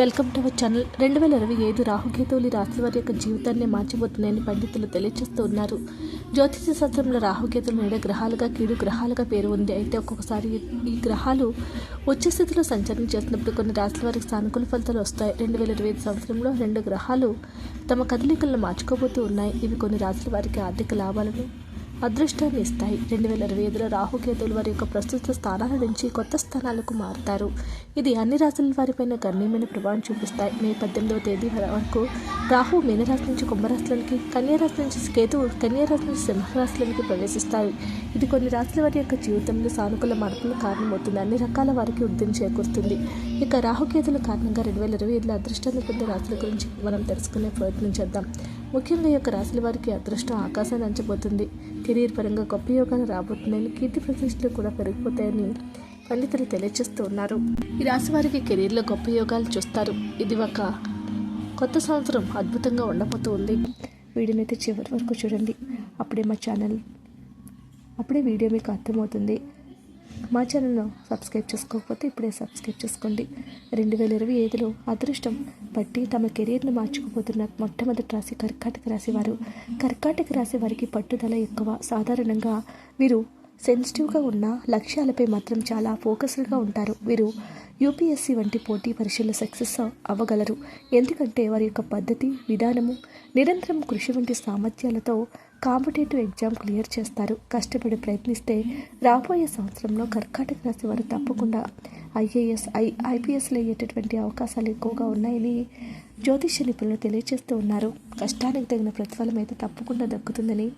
Welcome to our channel. రెండు వేల ఇరవై ఐదు రాహుకేతువులు ఈ రాశి వారి యొక్క జీవితాన్ని మార్చిపోతున్నాయని పండితులు తెలియజేస్తూ ఉన్నారు. జ్యోతిష శాస్త్రంలో రాహుకేతులు నేడ గ్రహాలుగా కీడు గ్రహాలుగా పేరు ఉంది. అయితే ఒక్కొక్కసారి ఈ గ్రహాలు ఉచ్చ స్థితిలో సంచారం చేసినప్పుడు కొన్ని రాశుల వారికి సానుకూల ఫలితాలు వస్తాయి. రెండు వేల ఇరవై ఐదు సంవత్సరంలో రెండు గ్రహాలు తమ కదలికలను మార్చుకోబోతూ ఉన్నాయి. ఇవి కొన్ని రాశుల వారికి ఆర్థిక లాభాలను అదృష్టాన్ని ఇస్తాయి. రెండు వేల ఇరవై ఐదులో రాహుకేతువులు వారి యొక్క ప్రస్తుత స్థానాల నుంచి కొత్త స్థానాలకు మారుతారు. ఇది అన్ని రాశుల వారిపైన గణనీయమైన ప్రభావం చూపిస్తాయి. మే పద్దెనిమిదవ తేదీ వరకు రాహు మీనరాశి నుంచి కుంభరాశులకి కన్యారాశి నుంచి కేతువు కన్యారాశి నుంచి సింహరాశులకి ప్రవేశిస్తాయి. ఇది కొన్ని రాశుల వారి యొక్క జీవితంలో సానుకూల మార్పులకు కారణమవుతుంది. అన్ని రకాల వారికి వృద్ధిని చేకూరుతుంది. ఇక రాహుకేతుల కారణంగా రెండు వేల ఇరవై ఐదులో అదృష్టాన్ని పొందే రాశుల గురించి మనం తెలుసుకునే ప్రయత్నం చేద్దాం. ముఖ్యంగా ఈ యొక్క రాశుల వారికి అదృష్టం ఆకాశాన్ని అంచబోతుంది. కెరీర్ పరంగా గొప్ప యోగాలు రాబోతుందని కీర్తి ప్రతిష్టలు కూడా పెరిగిపోతాయని పండితులు తెలియజేస్తూ ఉన్నారు. ఈ రాశి వారికి కెరీర్లో గొప్ప యోగాలు చూస్తారు. ఇది ఒక కొత్త సంవత్సరం అద్భుతంగా ఉండబోతూ ఉంది. వీడియోనైతే చివరి వరకు చూడండి. అప్పుడే మా ఛానల్ అప్పుడే వీడియో మీకు అర్థమవుతుంది. మా ఛానల్ను సబ్స్క్రైబ్ చేసుకోకపోతే ఇప్పుడే సబ్స్క్రైబ్ చేసుకోండి. రెండు వేల ఇరవై ఐదులో అదృష్టం బట్టి తమ కెరీర్ను మార్చుకుపోతున్న మొట్టమొదటి రాశి కర్కాటక రాశి వారు. కర్కాటక రాశి వారికి పట్టుదల ఎక్కువ. సాధారణంగా వీరు సెన్సిటివ్గా ఉన్న లక్ష్యాలపై మాత్రం చాలా ఫోకస్డ్గా ఉంటారు. వీరు యూపీఎస్సీ వంటి పోటీ పరీక్షల్లో సక్సెస్ అవ్వగలరు. ఎందుకంటే వారి యొక్క పద్ధతి విధానము నిరంతరం కృషి వంటి సామర్థ్యాలతో కాంపిటేటివ్ ఎగ్జామ్ క్లియర్ చేస్తారు. కష్టపడి ప్రయత్నిస్తే రాబోయే సంవత్సరంలో కర్కాటక రాశి వారు తప్పకుండా ఐఏఎస్ ఐ ఐపీఎస్లు అయ్యేటటువంటి అవకాశాలు ఎక్కువగా ఉన్నాయని జ్యోతిష్య నిపుణులు తెలియజేస్తూ ఉన్నారు. కష్టానికి తగిన ప్రతిఫలం అయితే తప్పకుండా దక్కుతుందని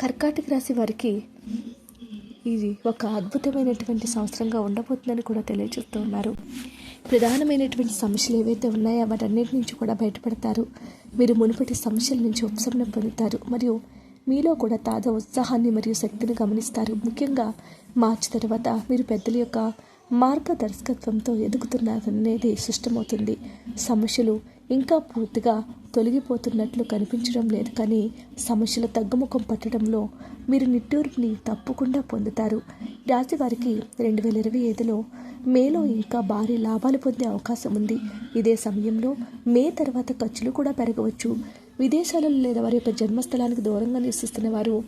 కర్కాటక రాశి వారికి ఇది ఒక అద్భుతమైనటువంటి సంవత్సరంగా ఉండబోతుందని కూడా తెలియజేస్తూ ఉన్నారు. ప్రధానమైనటువంటి సమస్యలు ఏవైతే ఉన్నాయో వాటన్నిటి నుంచి కూడా బయటపడతారు. మీరు మునుపటి సమస్యల నుంచి ఉపశమనం పొందుతారు. మరియు మీలో కూడా తాజా ఉత్సాహాన్ని మరియు శక్తిని గమనిస్తారు. ముఖ్యంగా మార్చి తర్వాత మీరు పెద్దల యొక్క మార్గదర్శకత్వంతో ఎదుగుతున్నారనేది స్పష్టమవుతుంది. సమస్యలు ఇంకా పూర్తిగా తొలగిపోతున్నట్లు కనిపించడం లేదు. కానీ సమస్యల తగ్గుముఖం పట్టడంలో మీరు నిట్టూర్పుని తప్పకుండా పొందుతారు. రాశి వారికి రెండు వేల ఇరవై ఐదులో మేలో ఇంకా భారీ లాభాలు పొందే అవకాశం ఉంది. ఇదే సమయంలో మే తర్వాత ఖర్చులు కూడా పెరగవచ్చు. విదేశాలలో లేదా వారి యొక్క జన్మస్థలానికి దూరంగా నివసిస్తున్న వారు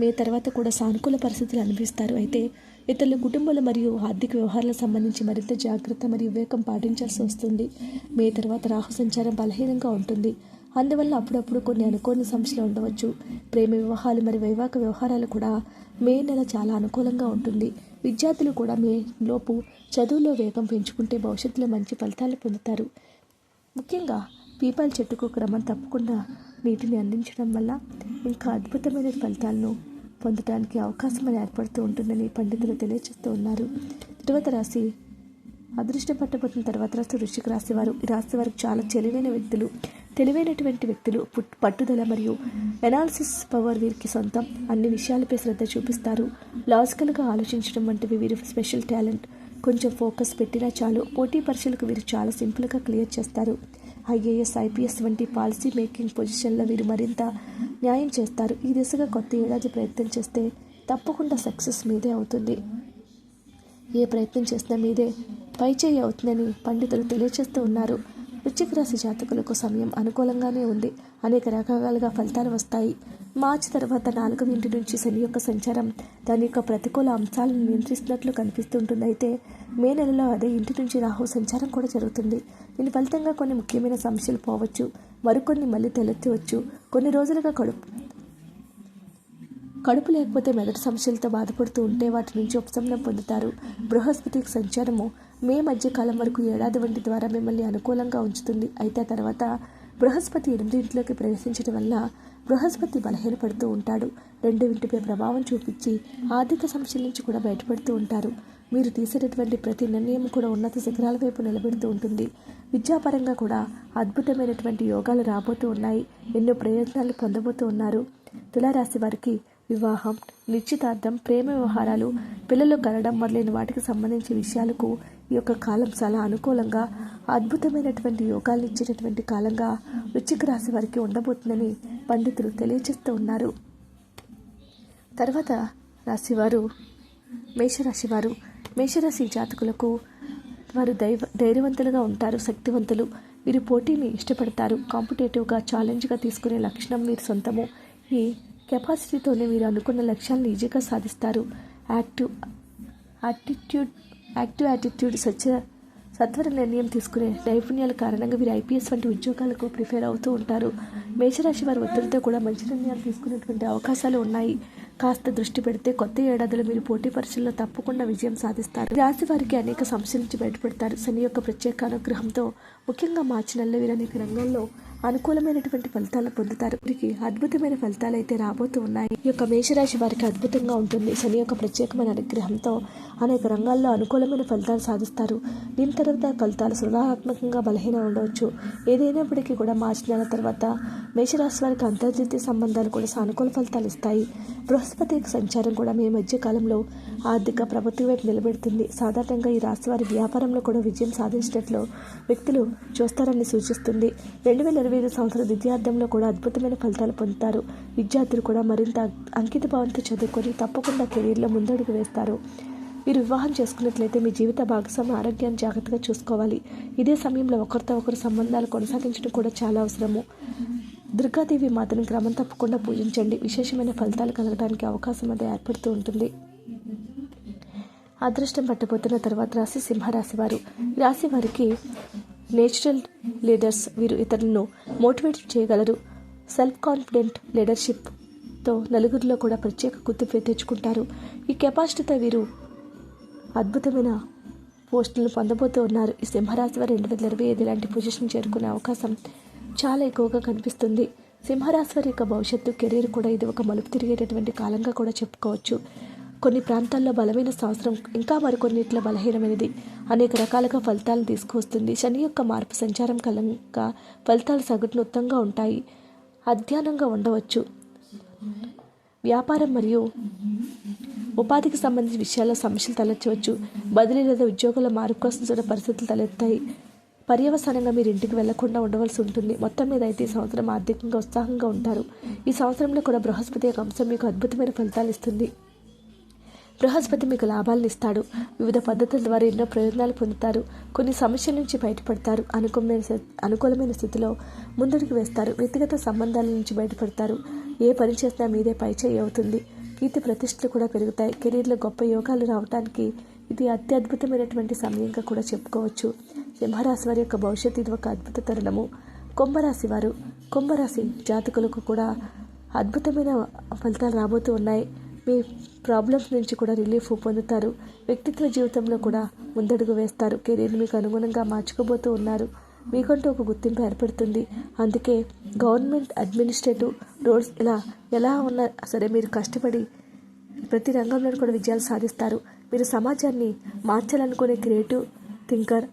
మే తర్వాత కూడా సానుకూల పరిస్థితులు అనిపిస్తారు అయితే ఇతరుల కుటుంబాలు మరియు ఆర్థిక వ్యవహారాలకు సంబంధించి మరింత జాగ్రత్త మరియు వివేకం పాటించాల్సి వస్తుంది. మే తర్వాత రాహు సంచారం బలహీనంగా ఉంటుంది. అందువల్ల అప్పుడప్పుడు కొన్ని అనుకోని సమస్యలు ఉండవచ్చు. ప్రేమ వివాహాలు మరియు వైవాహిక వ్యవహారాలు కూడా మే నెల చాలా అనుకూలంగా ఉంటుంది. విద్యార్థులు కూడా మే లోపు చదువులో వేగం పెంచుకుంటే భవిష్యత్తులో మంచి ఫలితాలు పొందుతారు. ముఖ్యంగా పీపాల చెట్టుకు క్రమం తప్పకుండా నీటిని అందించడం వల్ల ఇంకా అద్భుతమైన ఫలితాలను పొందడానికి అవకాశం ఏర్పడుతూ ఉంటుందని పండితులు తెలియజేస్తూ ఉన్నారు. తర్వాత రాశి అదృష్టం పట్టబోతున్న తర్వాత రాశి వృశ్చిక రాసేవారు ఈ రాసే వారికి చాలా తెలివైన వ్యక్తులు తెలివైనటువంటి వ్యక్తులు పుట్- పట్టుదల మరియు ఎనాలిసిస్ పవర్ వీరికి సొంతం. అన్ని విషయాలపై శ్రద్ధ చూపిస్తారు. లాజికల్గా ఆలోచించడం వంటివి వీరి స్పెషల్ టాలెంట్ కొంచెం ఫోకస్ పెట్టినా చాలు పోటీ పరీక్షలకు వీరు చాలా సింపుల్గా క్లియర్ చేస్తారు. ఐఏఎస్ ఐపీఎస్ వంటి పాలసీ మేకింగ్ పొజిషన్లో వీరు మరింత న్యాయం చేస్తారు. ఈ దిశగా కొత్త ఏడాది ప్రయత్నం చేస్తే తప్పకుండా సక్సెస్ మీదే అవుతుంది. ఏ ప్రయత్నం చేసినా మీదే పైచేయి అవుతుందని పండితులు తెలియజేస్తూ ఉన్నారు. వృశ్చిక రాశి జాతకులకు సమయం అనుకూలంగానే ఉంది. అనేక రకాలుగా ఫలితాలు వస్తాయి. మార్చి తర్వాత నాలుగవ ఇంటి నుంచి శని యొక్క సంచారం దాని యొక్క ప్రతికూల అంశాలను నియంత్రిస్తున్నట్లు కనిపిస్తుంటుంది. అయితే మే నెలలో అదే ఇంటి నుంచి రాహు సంచారం కూడా జరుగుతుంది. దీని ఫలితంగా కొన్ని ముఖ్యమైన సమస్యలు పోవచ్చు. మరికొన్ని మళ్ళీ తెలెత్తవచ్చు. కొన్ని రోజులుగా కడుపు కడుపు లేకపోతే మెదడు సమస్యలతో బాధపడుతూ ఉంటే వాటి నుంచి ఉపశమనం పొందుతారు. బృహస్పతి సంచారము మే మధ్యకాలం వరకు ఏడాది వంటి ద్వారా మిమ్మల్ని అనుకూలంగా ఉంచుతుంది. అయితే తర్వాత బృహస్పతి ఎనిమిది ఇంట్లోకి ప్రవేశించడం వల్ల బృహస్పతి బలహీనపడుతూ ఉంటాడు. రెండు ఇంటిపై ప్రభావం చూపించి ఆర్థిక సమస్యల నుంచి కూడా బయటపడుతూ ఉంటారు. మీరు తీసేటటువంటి ప్రతి నిర్ణయం కూడా ఉన్నత శిఖరాల వైపు నిలబెడుతూ ఉంటుంది. విద్యాపరంగా కూడా అద్భుతమైనటువంటి యోగాలు రాబోతూ ఉన్నాయి. ఎన్నో ప్రయోజనాలు పొందబోతూ ఉన్నారు. తులారాశి వారికి వివాహం నిశ్చితార్థం ప్రేమ వ్యవహారాలు పిల్లలు కనడం మొదలైన వాటికి సంబంధించిన విషయాలకు ఈ యొక్క కాలం చాలా అనుకూలంగా అద్భుతమైనటువంటి యోగాలు ఇచ్చేటటువంటి కాలంగా వృశ్చిక రాశి వారికి ఉండబోతుందని పండితులు తెలియజేస్తూ ఉన్నారు. తర్వాత రాశివారు మేషరాశివారు. మేషరాశి జాతకులకు వారు దైవ ధైర్యవంతులుగా ఉంటారు శక్తివంతులు. వీరు పోటీని ఇష్టపడతారు. కాంపిటేటివ్గా ఛాలెంజ్గా తీసుకునే లక్షణం వీరి సొంతము. ఈ కెపాసిటీతోనే మీరు అనుకున్న లక్ష్యాలను ఈజీగా సాధిస్తారు. యాక్టివ్ యాటిట్యూడ్ యాక్టివ్ యాటిట్యూడ్ సత్య సత్వర నిర్ణయం తీసుకునే నైపుణ్యాల కారణంగా వీరు ఐపీఎస్ వంటి ఉద్యోగాలకు ప్రిఫేర్ అవుతూ ఉంటారు. మేషరాశి వారి ఒత్తిడితో కూడా మంచి నిర్ణయాలు తీసుకునేటువంటి అవకాశాలు ఉన్నాయి. కాస్త దృష్టి పెడితే కొత్త ఏడాదిలో మీరు పోటీ పరీక్షల్లో తప్పకుండా విజయం సాధిస్తారు. రాశి వారికి అనేక సమస్యల నుంచి బయటపడతారు. శని యొక్క ప్రత్యేక అనుగ్రహంతో ముఖ్యంగా మార్చి నెలలో వీరు అనేక రంగాల్లో అనుకూలమైనటువంటి ఫలితాలు పొందుతారు. వీరికి అద్భుతమైన ఫలితాలు అయితే రాబోతూ ఉన్నాయి. ఈ యొక్క మేషరాశి వారికి అద్భుతంగా ఉంటుంది. శని యొక్క ప్రత్యేకమైన అనుగ్రహంతో అనేక రంగాల్లో అనుకూలమైన ఫలితాలు సాధిస్తారు. దీని తర్వాత ఫలితాలు సృజనాత్మకంగా బలహీన ఉండవచ్చు. ఏదైనప్పటికీ కూడా మార్చి నెల తర్వాత మేషరాశి వారికి అంతర్జాతీయ సంబంధాలు కూడా సానుకూల ఫలితాలు ఇస్తాయి. బృహస్పతి సంచారం కూడా మీ మధ్య కాలంలో ఆర్థిక ప్రభుత్వ వైపు నిలబెడుతుంది. సాధారణంగా ఈ రాశి వారి వ్యాపారంలో కూడా విజయం సాధించినట్లు వ్యక్తులు చూస్తారని సూచిస్తుంది. రెండు వేల ఇరవై ఐదు సంవత్సరం విద్యార్థంలో కూడా అద్భుతమైన ఫలితాలు పొందుతారు. విద్యార్థులు కూడా మరింత అంకిత భావంతో చదువుకొని తప్పకుండా కెరీర్లో ముందడుగు వేస్తారు. మీరు వివాహం చేసుకున్నట్లయితే మీ జీవిత భాగస్వామి ఆరోగ్యాన్ని జాగ్రత్తగా చూసుకోవాలి. ఇదే సమయంలో ఒకరితో ఒకరు సంబంధాలు కొనసాగించడం కూడా చాలా అవసరము. దుర్గాదేవి మాతను క్రమం తప్పకుండా పూజించండి. విశేషమైన ఫలితాలు కలగడానికి అవకాశం అది ఏర్పడుతూ ఉంటుంది. అదృష్టం పట్టబోతున్న తర్వాత రాశి సింహరాశి వారు. రాశి వారికి నేచురల్ లీడర్స్ వీరు ఇతరులను మోటివేట్ చేయగలరు. సెల్ఫ్ కాన్ఫిడెంట్ లీడర్షిప్తో నలుగురిలో కూడా ప్రత్యేక గుర్తింపు తెచ్చుకుంటారు. ఈ కెపాసిటీతో వీరు అద్భుతమైన పోస్టులను పొందబోతూ ఉన్నారు. ఈ సింహరాశి వారు రెండు వేల ఇరవై ఐదు ఇలాంటి పొజిషన్ చేరుకునే అవకాశం చాలా ఎక్కువగా కనిపిస్తుంది. సింహరాశి వారి యొక్క భవిష్యత్తు కెరీర్ కూడా ఇది ఒక మలుపు తిరిగేటటువంటి కాలంగా కూడా చెప్పుకోవచ్చు. కొన్ని ప్రాంతాల్లో బలమైన సంవత్సరం ఇంకా మరికొన్నిట్లో బలహీనమైనది. అనేక రకాలుగా ఫలితాలను తీసుకువస్తుంది. శని యొక్క మార్పు సంచారం కలంగా ఫలితాలు సగటునుత్తంగా ఉంటాయి. అధ్యయనంగా ఉండవచ్చు. వ్యాపారం మరియు ఉపాధికి సంబంధించిన విషయాల్లో సమస్యలు తలెత్తవచ్చు. బదిలీ లేదా ఉద్యోగుల మార్పు కోసం చూడ పరిస్థితులు తలెత్తాయి. పర్యవసానంగా మీరు ఇంటికి వెళ్ళకుండా ఉండవలసి ఉంటుంది. మొత్తం మీద అయితే ఈ సంవత్సరం ఆర్థికంగా ఉత్సాహంగా ఉంటారు. ఈ సంవత్సరంలో కూడా బృహస్పతి యొక్క అంశం మీకు అద్భుతమైన ఫలితాలు ఇస్తుంది. బృహస్పతి మీకు లాభాలను ఇస్తాడు. వివిధ పద్ధతుల ద్వారా ఎన్నో ప్రయోజనాలు పొందుతారు. కొన్ని సమస్యల నుంచి బయటపడతారు. అనుకూలమైన అనుకూలమైన స్థితిలో ముందడుగు వేస్తారు. వ్యక్తిగత సంబంధాల నుంచి బయటపడతారు. ఏ పని చేసినా మీదే పైచేయి అవుతుంది. కీర్తి ప్రతిష్టలు కూడా పెరుగుతాయి. కెరీర్లో గొప్ప యోగాలు రావడానికి ఇది అత్యద్భుతమైనటువంటి సమయంగా కూడా చెప్పుకోవచ్చు. సింహరాశి వారి యొక్క భవిష్యత్తు ఇది ఒక అద్భుత తరుణము. కుంభరాశి వారు కుంభరాశి జాతకులకు కూడా అద్భుతమైన ఫలితాలు రాబోతూ ఉన్నాయి. మీ ప్రాబ్లమ్స్ నుంచి కూడా రిలీఫ్ పొందుతారు. వ్యక్తిత్వ జీవితంలో కూడా ముందడుగు వేస్తారు. కెరీర్ మీకు అనుగుణంగా మార్చుకోబోతూ ఉన్నారు. మీకంటూ ఒక గుర్తింపు ఏర్పడుతుంది. అందుకే గవర్నమెంట్ అడ్మినిస్ట్రేటివ్ రోల్స్ ఇలా ఎలా ఉన్నా సరే మీరు కష్టపడి ప్రతి రంగంలో కూడా విజయాలు సాధిస్తారు. మీరు సమాజాన్ని మార్చాలనుకునే క్రియేటివ్ థింకర్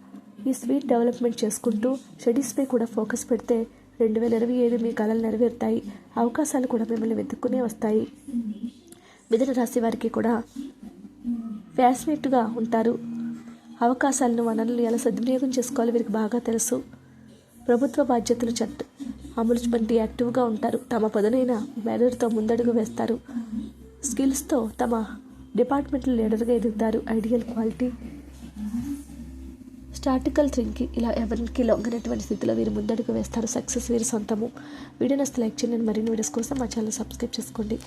ఈ స్వీట్ డెవలప్మెంట్ చేసుకుంటూ స్టడీస్పై కూడా ఫోకస్ పెడితే రెండు వేల ఇరవై ఏడు మీ కళలు నెరవేరుతాయి. అవకాశాలు కూడా మిమ్మల్ని వెతుక్కునే వస్తాయి. మిథున రాశి వారికి కూడా ఫ్యాసినేట్గా ఉంటారు. అవకాశాలను వనరులు ఎలా సద్వినియోగం చేసుకోవాలో వీరికి బాగా తెలుసు. ప్రభుత్వ బాధ్యతలు చట్ట అమలు వంటి యాక్టివ్గా ఉంటారు. తమ పదునైన మేనర్తో ముందడుగు వేస్తారు. స్కిల్స్తో తమ డిపార్ట్మెంట్ లీడర్గా ఎదుగుతారు. ఐడియల్ క్వాలిటీ స్టార్టికల్ థింకింగ్ ఇలా ఎవరికి లొంగనటువంటి స్థితిలో వీరు ముందడుగు వేస్తారు. సక్సెస్ వీరి సొంతము. వీడియో నస్తే లైక్ చేయండి. మరిన్ని వీడియోస్ కోసం మా ఛానల్ సబ్స్క్రైబ్ చేసుకోండి.